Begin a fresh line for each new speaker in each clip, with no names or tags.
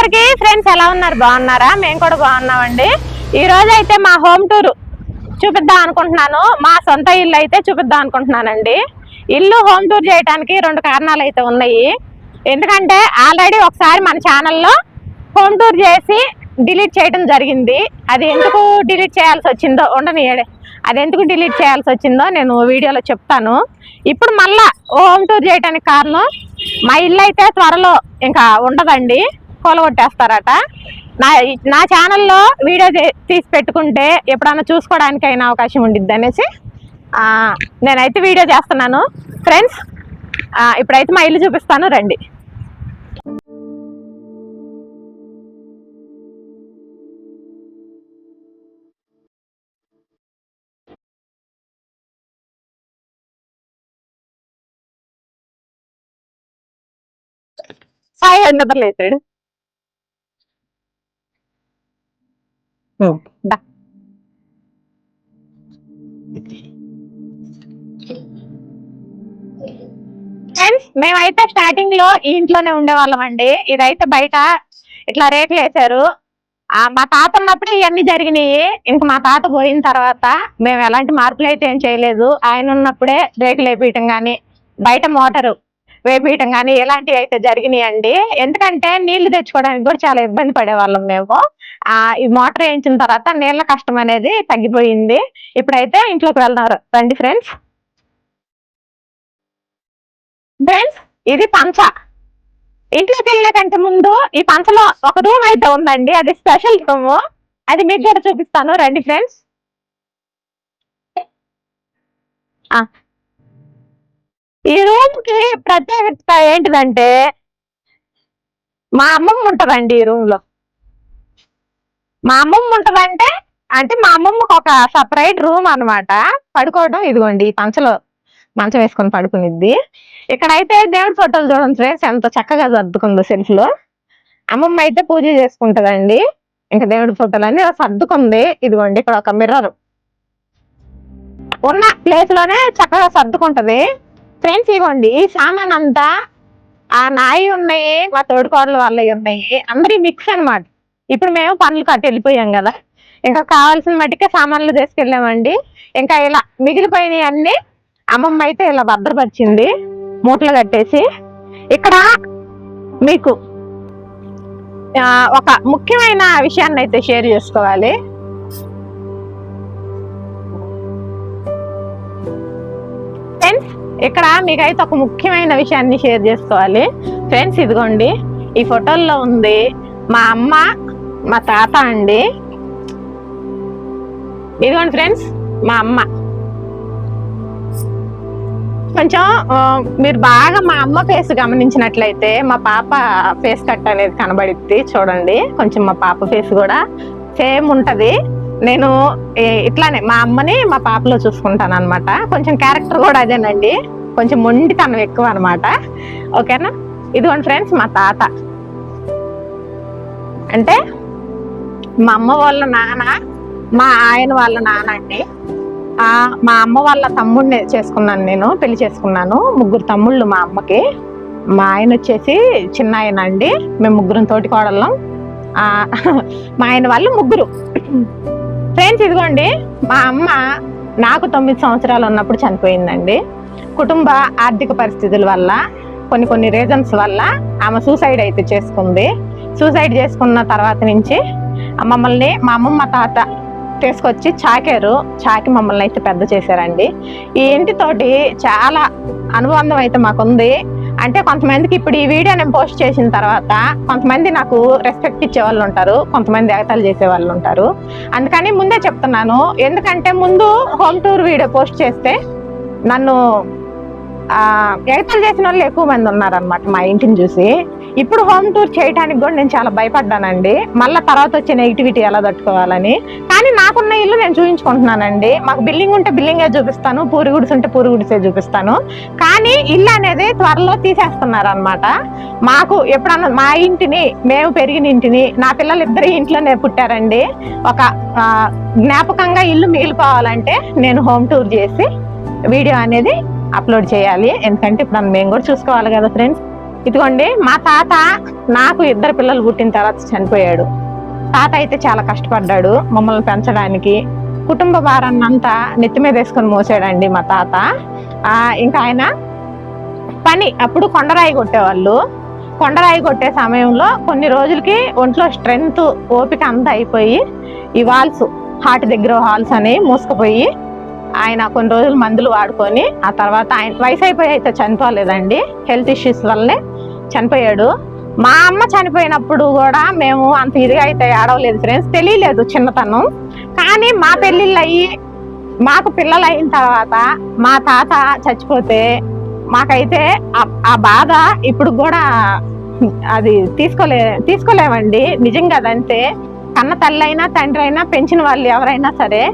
అందరికి ఫ్రెండ్స్ ఎలా ఉన్నారు? బాగున్నారా? మేము కూడా బాగున్నామండి. ఈ రోజు అయితే మా హోమ్ టూర్ చూపిద్దాం అనుకుంటున్నాను. మా సొంత ఇల్లు అయితే చూపిద్దాం అనుకుంటున్నానండి. ఇల్లు హోమ్ టూర్ చేయడానికి రెండు కారణాలు అయితే ఉన్నాయి. ఎందుకంటే ఆల్రెడీ ఒకసారి మన ఛానల్లో హోమ్ టూర్ చేసి డిలీట్ చేయడం జరిగింది. అది ఎందుకు డిలీట్ చేయాల్సి వచ్చిందో ఉండని అది ఎందుకు డిలీట్ చేయాల్సి వచ్చిందో నేను వీడియోలో చెప్తాను. ఇప్పుడు మళ్ళా హోమ్ టూర్ చేయడానికి కారణం మా ఇల్లు అయితే త్వరలో ఇంకా ఉండదండి. కూలగొట్టేస్తారట నా నా ఛానల్లో వీడియో తీసి పెట్టుకుంటే ఎప్పుడన్నా చూసుకోవడానికి అయినా అవకాశం ఉండిద్ది అనేసి ఆ, నేనైతే వీడియో చేస్తున్నాను. ఫ్రెండ్స్ ఇప్పుడైతే మా ఇల్లు చూపిస్తాను రండి. సాయి నిద్రలేసాడు దా. మేమైతే స్టార్టింగ్లో ఇంట్లోనే ఉండేవాళ్ళం అండి. ఇదైతే బయట ఇట్లా రేకులు వేసారు మా తాత ఉన్నప్పుడు ఇవన్నీ జరిగినాయి. ఇంక మా తాత పోయిన తర్వాత మేము ఎలాంటి మార్పులు అయితే ఏం చేయలేదు. ఆయన ఉన్నప్పుడే రేకులు వేపించడం కానీ బయట మోటారు వేపించడం కానీ ఇలాంటివి అయితే జరిగినాయి అండి. ఎందుకంటే నీళ్ళు తెచ్చుకోవడానికి కూడా చాలా ఇబ్బంది పడేవాళ్ళం మేము. ఆ ఈ మోటార్ వేయించిన తర్వాత నీళ్ళ కష్టం అనేది తగ్గిపోయింది. ఇప్పుడైతే ఇంట్లోకి వెళ్దాం రండి ఫ్రెండ్స్. ఫ్రెండ్స్ ఇది పంచ. ఇంట్లోకి వెళ్ళే కంటే ముందు ఈ పంచలో ఒక రూమ్ అయితే ఉందండి. అది స్పెషల్ రూమ్. అది మీకు కూడా చూపిస్తాను. రండి ఫ్రెండ్స్. ఈ రూమ్కి ప్రత్యేకత ఏంటిదంటే మా అమ్మమ్మ ఉంటదండి ఈ రూమ్లో మా అమ్మమ్మ ఉంటదంటే అంటే మా అమ్మమ్మకి ఒక సపరేట్ రూమ్ అన్నమాట. పడుకోవడం ఇదిగోండి పంచలో మంచం వేసుకొని పడుకునిద్ది. ఇక్కడైతే దేవుడి ఫోటోలు చూడండి ఫ్రెండ్స్ ఎంత చక్కగా సర్దుకుందో సెల్ఫ్లో అమ్మమ్మ అయితే పూజ చేసుకుంటదండి. ఇంకా దేవుడి ఫోటోలు అన్ని సర్దుకుంది. ఇదిగోండి ఇక్కడ ఒక మిర్రర్ ఉన్న ప్లేస్లోనే చక్కగా సర్దుకుంటది. ఫ్రెండ్స్ ఇవ్వండి ఈ సామాన్ అంతా ఆ నాయి ఉన్నాయి మా తోడుకోడలు వాళ్ళవి ఉన్నాయి. అందరి మిక్స్ అన్నమాట. ఇప్పుడు మేము పనులు కట్టి వెళ్ళిపోయాం కదా. ఇంకా కావాల్సిన మట్టికే సామాన్లు తీసుకెళ్ళామండి. ఇంకా ఇలా మిగిలిపోయినవి అన్ని అమ్మమ్మ అయితే ఇలా భద్రపరిచింది. మూటలు కట్టేసి ఇక్కడ మీకు ఒక ముఖ్యమైన విషయాన్ని అయితే షేర్ చేసుకోవాలి. ఫ్రెండ్స్ ఇక్కడ మీకైతే ఒక ముఖ్యమైన విషయాన్ని షేర్ చేసుకోవాలి. ఫ్రెండ్స్ ఇదిగోండి ఈ ఫోటోల్లో ఉంది మా అమ్మ మా తాత అండి. ఇదిగోండి ఫ్రెండ్స్ మా అమ్మ. కొంచెం మీరు బాగా మా అమ్మ ఫేస్ గమనించినట్లయితే మా పాప ఫేస్ కట్ అనేది కనబడిద్ది చూడండి. కొంచెం మా పాప ఫేస్ కూడా సేమ్ ఉంటుంది. నేను ఇట్లానే మా అమ్మని మా పాపలో చూసుకుంటాను అనమాట కొంచెం క్యారెక్టర్ కూడా అదేనండి. కొంచెం మొండితనం ఎక్కువ అనమాట ఓకేనా? ఇదిగోండి ఫ్రెండ్స్ మా తాత. అంటే మా అమ్మ వాళ్ళ నాన్న మా ఆయన వాళ్ళ నాన్న అండి. మా అమ్మ వాళ్ళ తమ్ముడిని చేసుకున్నాను నేను పెళ్ళి చేసుకున్నాను. ముగ్గురు తమ్ముళ్ళు మా అమ్మకి. మా ఆయన వచ్చేసి చిన్న ఆయన అండి. మేము ముగ్గురం తోటి కోడళ్ళం మా ఆయన వాళ్ళు ముగ్గురు. ఫ్రెండ్స్ ఇదిగోండి మా అమ్మ నాకు తొమ్మిది సంవత్సరాలు ఉన్నప్పుడు చనిపోయిందండి. కుటుంబ ఆర్థిక పరిస్థితుల వల్ల కొన్ని కొన్ని రీజన్స్ వల్ల ఆమె సూసైడ్ అయితే చేసుకుంది. సూసైడ్ చేసుకున్న తర్వాత నుంచి మమ్మల్ని మా అమ్మమ్మ తాత తీసుకొచ్చి చాకారు. చాకి మమ్మల్ని అయితే పెద్ద చేశారండి. ఈ ఇంటితోటి చాలా అనుబంధం అయితే మాకుంది. అంటే కొంతమందికి ఇప్పుడు ఈ వీడియో నేను పోస్ట్ చేసిన తర్వాత కొంతమంది నాకు రెస్పెక్ట్ ఇచ్చే వాళ్ళు ఉంటారు. కొంతమంది ఎగతాలు చేసే వాళ్ళు ఉంటారు. అందుకని ముందే చెప్తున్నాను. ఎందుకంటే ముందు హోమ్ టూర్ వీడియో పోస్ట్ చేస్తే నన్ను ఎగతాలు చేసిన వాళ్ళు ఎక్కువ మంది ఉన్నారనమాట మా ఇంటిని చూసి. ఇప్పుడు హోమ్ టూర్ చేయడానికి కూడా నేను చాలా భయపడ్డానండి. మళ్ళీ తర్వాత వచ్చే నెగిటివిటీ ఎలా తట్టుకోవాలని. కానీ నాకున్న ఇల్లు నేను చూపించుకుంటున్నానండి మాకు బిల్డింగ్ ఉంటే బిల్డింగే చూపిస్తాను పూరి గుడిసి ఉంటే పూరి గుడిసే చూపిస్తాను. కానీ ఇల్లు అనేది త్వరలో తీసేస్తున్నారు అనమాట మాకు ఎప్పుడన్నా మా ఇంటిని మేము పెరిగిన ఇంటిని నా పిల్లలు ఇద్దరు ఇంట్లోనే పుట్టారండి. ఒక జ్ఞాపకంగా ఇల్లు మిగిలిపోవాలంటే నేను హోమ్ టూర్ చేసి వీడియో అనేది అప్లోడ్ చేయాలి. ఎందుకంటే ఇప్పుడు మేము కూడా చూసుకోవాలి కదా ఫ్రెండ్స్. ఇదిగోండి మా తాత నాకు ఇద్దరు పిల్లలు పుట్టిన తర్వాత చనిపోయాడు. తాత అయితే చాలా కష్టపడ్డాడు మమ్మల్ని పెంచడానికి. కుటుంబ భారాన్ని అంతా నెత్తి మీద వేసుకొని మోసాడండి మా తాత. ఇంకా ఆయన పని అప్పుడు కొండరాయి కొట్టేవాళ్ళు. కొండరాయి కొట్టే సమయంలో కొన్ని రోజులకి ఒంట్లో స్ట్రెంగ్త్ ఓపిక అంతా అయిపోయి ఈ వాల్స్ హార్ట్ దగ్గర హాల్స్ అని మూసుకుపోయి ఆయన కొన్ని రోజులు మందులు వాడుకొని ఆ తర్వాత ఆయన వయసు అయిపోయి అయితే చనిపోలేదండి. హెల్త్ ఇష్యూస్ వల్లనే చనిపోయాడు. మా అమ్మ చనిపోయినప్పుడు కూడా మేము అంత ఇదిగా అయితే ఆడవలేదు ఫ్రెండ్స్ తెలియలేదు చిన్నతనం. కానీ మా పెళ్ళిళ్ళు అయ్యి మాకు పిల్లలు అయిన తర్వాత మా తాత చచ్చిపోతే మాకైతే ఆ- బాధ ఇప్పుడు కూడా అది తీసుకోలే తీసుకోలేమండి. నిజంగా అదంతే కన్న తల్లి అయినా తండ్రి అయినా పెంచిన వాళ్ళు ఎవరైనా సరే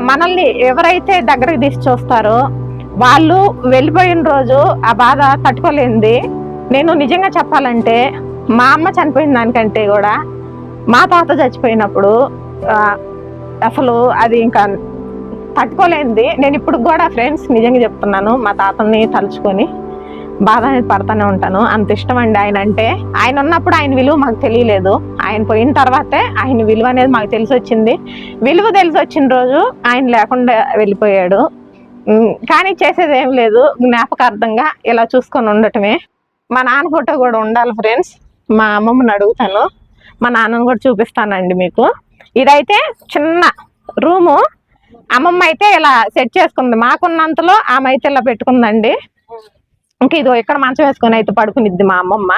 మనల్ని ఎవరైతే దగ్గరకు తీసి చూస్తారో వాళ్ళు వెళ్ళిపోయిన రోజు ఆ బాధ తట్టుకోలేంది నేను నిజంగా చెప్పాలంటే మా అమ్మ చనిపోయిన దానికంటే కూడా మా తాత చచ్చిపోయినప్పుడు అసలు అది ఇంకా తట్టుకోలేంది నేను ఇప్పుడు కూడా ఫ్రెండ్స్ నిజంగా చెప్తున్నాను మా తాతని తలుచుకొని. బాధ అనేది పడుతూనే ఉంటాను. అంత ఇష్టం అండి ఆయన అంటే ఆయన ఉన్నప్పుడు ఆయన విలువ మాకు తెలియలేదు. ఆయన పోయిన తర్వాతే ఆయన విలువ అనేది మాకు తెలిసి వచ్చింది విలువ తెలిసి వచ్చిన రోజు ఆయన లేకుండా వెళ్ళిపోయాడు. కానీ చేసేది ఏం లేదు. జ్ఞాపకార్థంగా ఇలా చూసుకొని ఉండటమే. మా నాన్న ఫోటో కూడా ఉండాలి ఫ్రెండ్స్. మా అమ్మమ్మని అడుగుతాను. మా నాన్నను కూడా చూపిస్తానండి మీకు. ఇదైతే చిన్న రూము. అమ్మమ్మ అయితే ఇలా సెట్ చేసుకుంది. మాకున్నంతలో ఆమె అయితే ఇలా పెట్టుకుందండి. ఇంకా ఇదో ఇక్కడ మంచం వేసుకొని అయితే పడుకునిద్ది మా అమ్మమ్మ.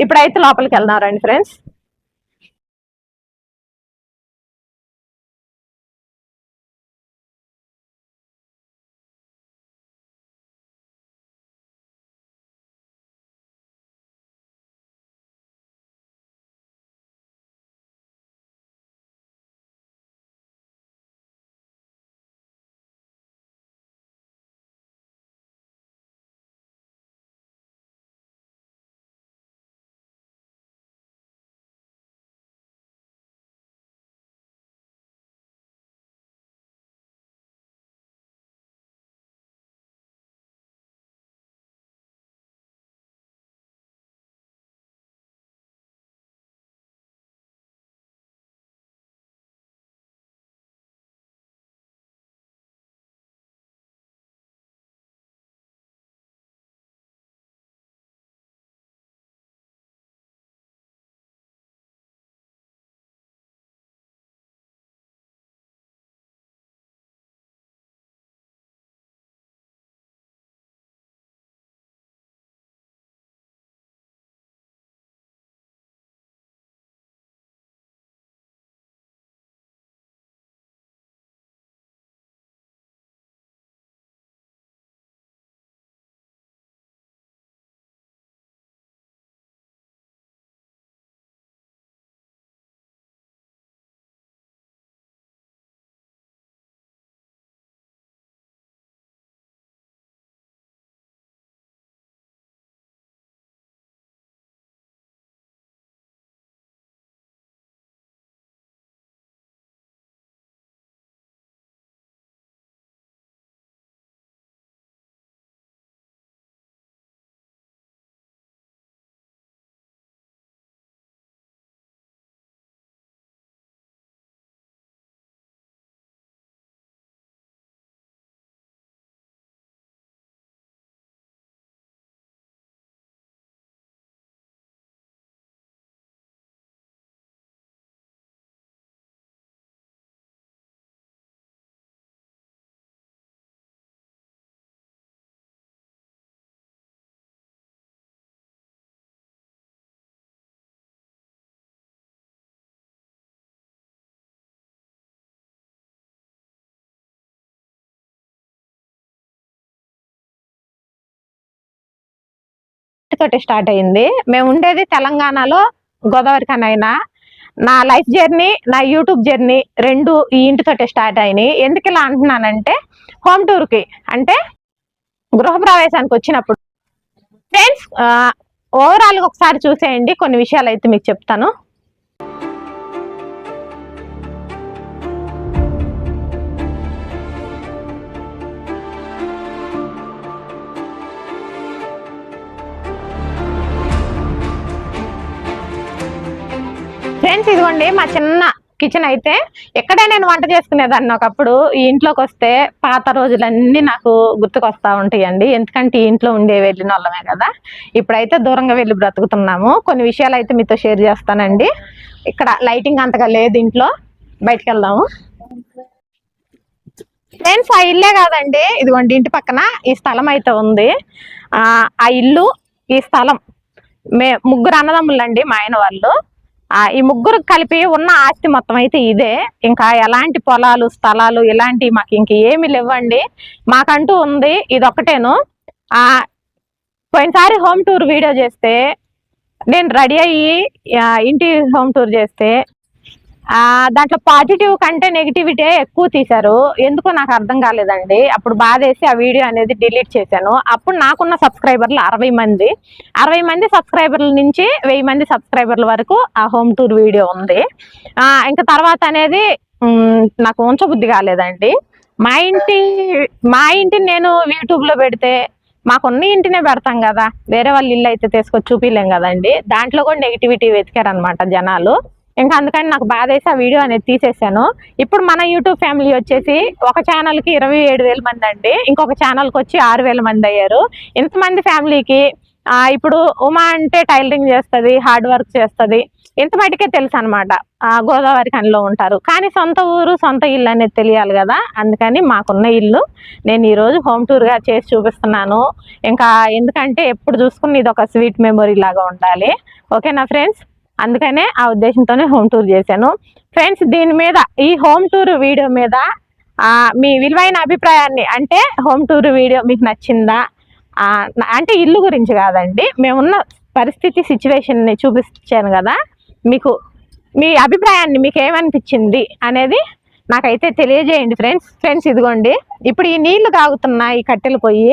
ఇప్పుడైతే లోపలికి వెళ్దాం రండి ఫ్రెండ్స్. తోటి స్టార్ట్ అయింది. మేము ఉండేది తెలంగాణలో గోదావరి కనైనా నా లైఫ్ జర్నీ నా యూట్యూబ్ జర్నీ రెండు ఈ ఇంటితోటే స్టార్ట్ అయినాయి. ఎందుకు ఇలా అంటున్నానంటే హోమ్ టూర్కి అంటే గృహప్రవేశానికి వచ్చినప్పుడు. ఫ్రెండ్స్ ఓవరాల్గా ఒకసారి చూసేయండి. కొన్ని విషయాలు అయితే మీకు చెప్తాను. ఫ్రెండ్స్ ఇదిగోండి మా చిన్న కిచెన్ అయితే ఎక్కడే నేను వంట చేసుకునేదాన్ని ఒకప్పుడు. ఈ ఇంట్లోకి వస్తే పాత రోజులన్నీ నాకు గుర్తుకొస్తా ఉంటాయండి. ఎందుకంటే ఈ ఇంట్లో ఉండే వెళ్ళిన వాళ్ళమే కదా. ఇప్పుడైతే దూరంగా వెళ్ళి బ్రతుకుతున్నాము. కొన్ని విషయాలు అయితే మీతో షేర్ చేస్తానండి. ఇక్కడ లైటింగ్ అంతగా లేదు ఇంట్లో. బయటకు వెళ్దాము. ఫ్రెండ్స్ ఆ ఇల్లే కాదండి. ఇదిగోండి ఇంటి పక్కన ఈ స్థలం అయితే ఉంది. ఆ ఇల్లు ఈ స్థలం మే ముగ్గురు అన్నదమ్ములండి మా ఆయన వాళ్ళు. ఈ ముగ్గురు కలిపి ఉన్న ఆస్తి మొత్తం అయితే ఇదే. ఇంకా ఎలాంటి పొలాలు స్థలాలు ఇలాంటి మాకు ఇంక ఏమి లేవండి. మాకంటూ ఉంది ఇది ఒకటేను ఆ పోయినసారి హోమ్ టూర్ వీడియో చేస్తే నేను రెడీ అయ్యి ఇంటి హోమ్ టూర్ చేస్తే దాంట్లో పాజిటివ్ కంటే నెగిటివిటీ ఎక్కువ తీశారు. ఎందుకో నాకు అర్థం కాలేదండి. అప్పుడు బాధేసి ఆ వీడియో అనేది డిలీట్ చేశాను. అప్పుడు నాకున్న సబ్స్క్రైబర్లు అరవై మంది. అరవై మంది సబ్స్క్రైబర్ల నుంచి వెయ్యి మంది సబ్స్క్రైబర్ల వరకు ఆ హోమ్ టూర్ వీడియో ఉంది. ఆ ఇంకా తర్వాత అనేది నాకు ఉంచబుద్ధి కాలేదండి. మా ఇంటి మా ఇంటిని నేను యూట్యూబ్లో పెడితే మాకున్న ఇంటినే పెడతాం కదా. వేరే వాళ్ళ ఇల్లు అయితే తీసుకొచ్చి చూపించలేం కదండి. దాంట్లో కూడా నెగిటివిటీ వెతికారనమాట జనాలు. ఇంకా అందుకని నాకు బాధ వేసి ఆ వీడియో అనేది తీసేసాను. ఇప్పుడు మన యూట్యూబ్ ఫ్యామిలీ వచ్చేసి ఒక ఛానల్కి ఇరవై ఏడు వేల మంది అండి. ఇంకొక ఛానల్కి వచ్చి ఆరు వేల మంది అయ్యారు. ఇంతమంది ఫ్యామిలీకి ఇప్పుడు ఉమా అంటే టైలరింగ్ చేస్తుంది హార్డ్ వర్క్ చేస్తుంది. ఇంత మటుకే తెలుసు అనమాట గోదావరి కనిలో ఉంటారు. కానీ సొంత ఊరు సొంత ఇల్లు అనేది తెలియాలి కదా. అందుకని మాకున్న ఇల్లు నేను ఈరోజు హోమ్ టూర్గా చేసి చూపిస్తున్నాను. ఇంకా ఎందుకంటే ఎప్పుడు చూసుకుని ఇది ఒక స్వీట్ మెమొరీ లాగా ఉండాలి. ఓకేనా ఫ్రెండ్స్? అందుకనే ఆ ఉద్దేశంతోనే హోమ్ టూర్ చేశాను. ఫ్రెండ్స్ దీని మీద ఈ హోమ్ టూర్ వీడియో మీద మీ విలువైన అభిప్రాయాన్ని అంటే హోమ్ టూర్ వీడియో మీకు నచ్చిందా? అంటే ఇల్లు గురించి కాదండి. మేమున్న పరిస్థితి సిచ్యువేషన్ని చూపించాను కదా. మీకు మీ అభిప్రాయాన్ని మీకు ఏమనిపించింది అనేది నాకైతే తెలియజేయండి ఫ్రెండ్స్ ఫ్రెండ్స్ ఇదిగోండి. ఇప్పుడు ఈ నీళ్ళు తాగుతున్న ఈ కట్టెలు పొయ్యి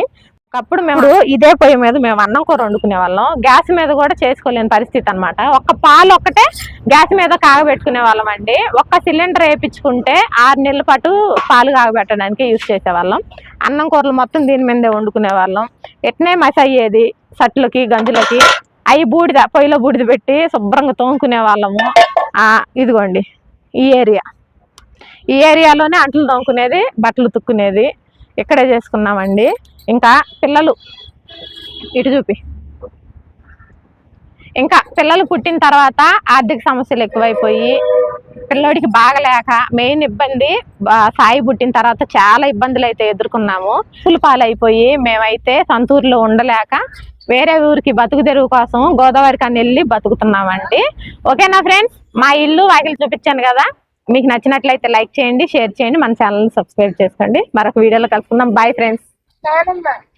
ఒకప్పుడు మేము ఇదే పొయ్యి మీద మేము అన్నం కూర వండుకునే వాళ్ళం. గ్యాస్ మీద కూడా చేసుకోలేని పరిస్థితి అనమాట ఒక్క పాలు ఒక్కటే గ్యాస్ మీద కాగబెట్టుకునే వాళ్ళం అండి. ఒక్క సిలిండర్ వేయించుకుంటే ఆరు నెలల పాటు పాలు కాగబెట్టడానికి యూజ్ చేసేవాళ్ళం అన్నం కూరలు మొత్తం దీని మీదే వండుకునే వాళ్ళం. ఎట్నే మస అయ్యేది? సట్లకి గంజులకి. అవి బూడిద పొయ్యిలో బూడిద పెట్టి శుభ్రంగా తోముకునే వాళ్ళము. ఇదిగోండి. ఈ ఏరియా. ఈ ఏరియాలోనే అంట్లు తోముకునేది బట్టలు తుక్కునేది. ఇక్కడే చేసుకున్నామండి. ఇంకా పిల్లలు. ఇటు చూపి. ఇంకా పిల్లలు పుట్టిన తర్వాత ఆర్థిక సమస్యలు ఎక్కువైపోయి పిల్లోడికి బాగలేక మెయిన్ ఇబ్బంది సాయి పుట్టిన తర్వాత చాలా ఇబ్బందులు అయితే ఎదుర్కొన్నాము. పులు పాలైపోయి మేమైతే సొంతూరులో ఉండలేక వేరే ఊరికి బతుకు తెరువు కోసం గోదావరి కన్నా వెళ్ళి బతుకుతున్నామండి. ఓకేనా ఫ్రెండ్స్? మా ఇల్లు వాకిలు చూపించాను కదా. మీకు నచ్చినట్లయితే లైక్ చేయండి షేర్ చేయండి మన ఛానల్ని సబ్స్క్రైబ్ చేసుకోండి. మరొక వీడియోలో కలుసుకుందాం. Bye friends. Diamondback